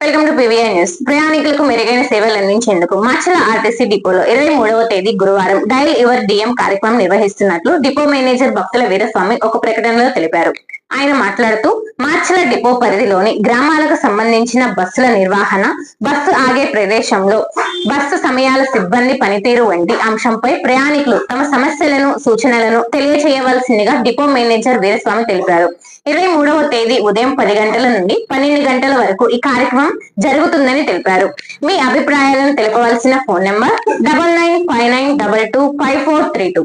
Welcome to PVI news ప్రయాణికులకు మెరుగైన సేవలు అందించేందుకు మాచల ఆర్టీసీ డిపోలో ఇరవై మూడవ తేదీ గురువారం డైల్ యువర్ డిఎం కార్యక్రమం నిర్వహిస్తున్నట్లు డిపో మేనేజర్ భక్తుల వీరస్వామి ఒక ప్రకటనలో తెలిపారు. ఆయన మాట్లాడుతూ మార్చల డిపో పరిధిలోని గ్రామాలకు సంబంధించిన బస్సుల నిర్వహణ బస్సు ఆగే ప్రదేశంలో బస్సు సమయాల సిబ్బంది పనితీరు వంటి అంశంపై ప్రయాణికులు తమ సమస్యలను సూచనలను తెలియజేయవలసిందిగా డిపో మేనేజర్ వీరస్వామి తెలిపారు. ఇరవై మూడవ తేదీ ఉదయం పది గంటల నుండి పన్నెండు గంటల వరకు ఈ కార్యక్రమం జరుగుతుందని తెలిపారు. మీ అభిప్రాయాలను తెలపవలసిన phone number double nine five nine double two five four three two.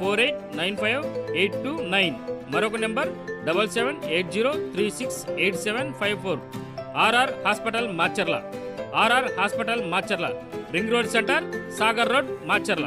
four eight nine five eight two nine. మరొక number double seven eight zero three six eight seven five four. RR hospital Macherla RR hospital Macherla ring road centre Sagar road Macherla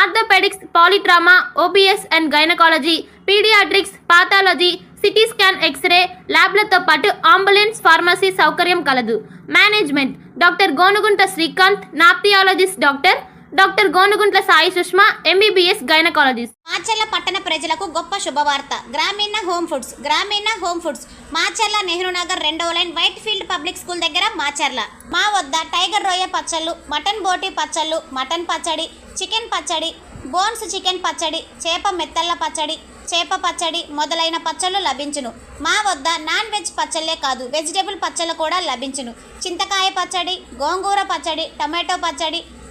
Orthopaedics polytrauma OBS and gynaecology paediatrics pathology CT scan x-ray ల్యాబ్లతో పాటు ambulance pharmacy సౌకర్యం కలదు. Management doctor Gonugunta Srikanth నాప్థియాలజిస్ట్ doctor doctor Gonuguntla Sai Sushma MBBS gynaecologist. Macherla పట్టణ ప్రజలకు గొప్ప శుభవార్త. Grameena home foods Grameena home foods. Macherla Nehru Nagar రెండవ line white field public school దగ్గర మాచర్ల. మా వద్ద టైగర్ రొయ్య పచ్చళ్ళు మటన్ బోటి పచ్చళ్ళు మటన్ పచ్చడి చికెన్ పచ్చడి బోన్స్ చికెన్ పచ్చడి చేప మెత్తళ్ళ పచ్చడి చేప పచ్చడి మొదలైన పచ్చళ్ళు లభించును. మా వద్ద నాన్ వెజ్ పచ్చళ్ళే కాదు వెజిటేబుల్ పచ్చళ్ళు కూడా లభించును. చింతకాయ పచ్చడి గోంగూర పచ్చడి టమాటో పచ్చడి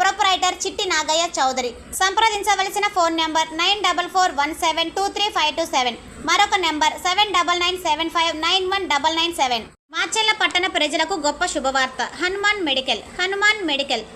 ప్రొపరైటర్ చిట్టి నాగయ్య చౌదరి సంప్రదించవలసిన phone number nine double four one seven two three five two seven మరొక number seven double nine seven five nine one double nine seven Macherla పట్టణ ప్రజలకు గొప్ప శుభవార్త. హనుమాన్ మెడికల్. హనుమాన్ మెడికల్.